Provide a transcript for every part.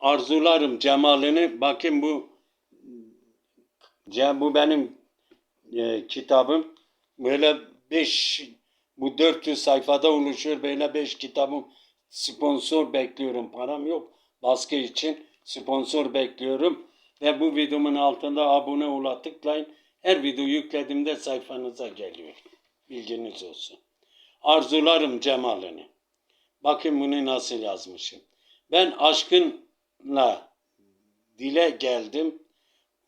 arzularım cemalini. Bakın bu bu benim e, kitabım. Böyle 5 bu 400 sayfada oluşuyor. Böyle 5 kitabım sponsor bekliyorum. Param yok. Baskı için sponsor bekliyorum. Ve bu videomun altında abone ola tıklayın. Her video yüklediğimde sayfanıza geliyor. Bilginiz olsun. Arzularım cemalini. Bakın bunu nasıl yazmışım. Ben aşkınla dile geldim.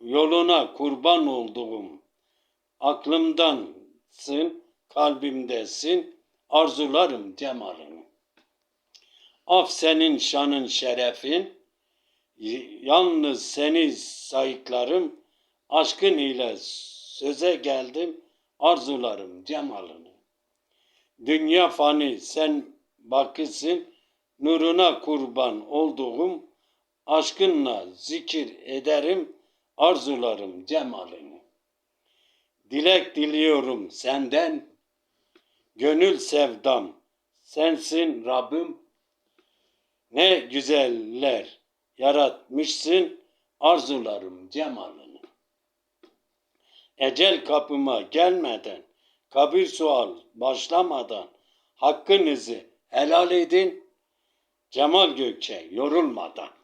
Yoluna kurban olduğum aklımdansın, kalbimdesin, arzularım cemalini. Af senin şanın şerefin, yalnız seni sayıklarım, aşkın ile söze geldim, arzularım cemalini. Dünya fani sen bakısın, nuruna kurban olduğum, aşkınla zikir ederim, arzularım cemalini. Dilek diliyorum senden, gönül sevdam, sensin Rabbim. Ne güzeller yaratmışsın, arzularım cemalini. Ecel kapıma gelmeden, kabir sual başlamadan, hakkınızı helal edin, Cemal Gökçe yorulmadan.